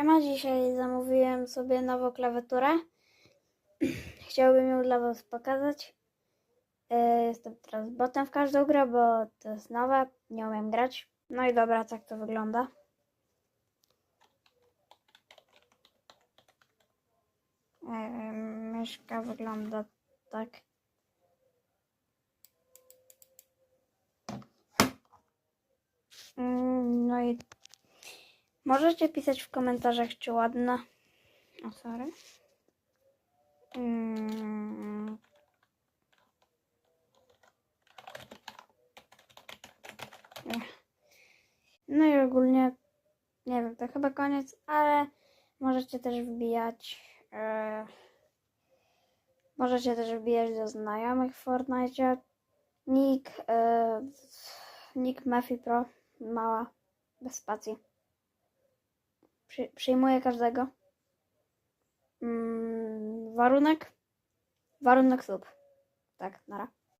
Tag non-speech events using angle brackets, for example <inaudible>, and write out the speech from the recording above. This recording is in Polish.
Ja dzisiaj zamówiłem sobie nową klawiaturę. <clears throat> Chciałbym ją dla Was pokazać. E, Jestem teraz botem w każdą grę, bo to jest nowe, nie umiem grać. No i dobra, tak to wygląda. E, Myszka wygląda tak. Mm, No i możecie pisać w komentarzach, czy ładna. O, sorry. Mm. No i ogólnie, nie wiem, to chyba koniec, ale możecie też wbijać. E, możecie też wbijać do znajomych w Fortnite. Nick, e, Nick Mephi Pro, mała, bez spacji. Przy, przyjmuję każdego. Mm, warunek? Warunek sub. Tak, nara.